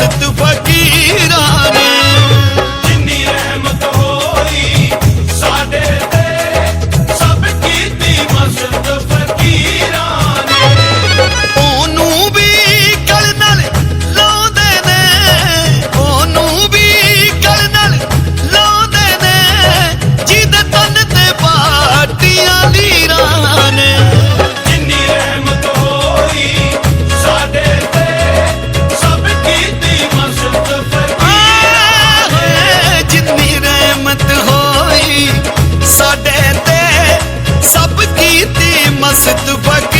se tu pa துப்பாக்கி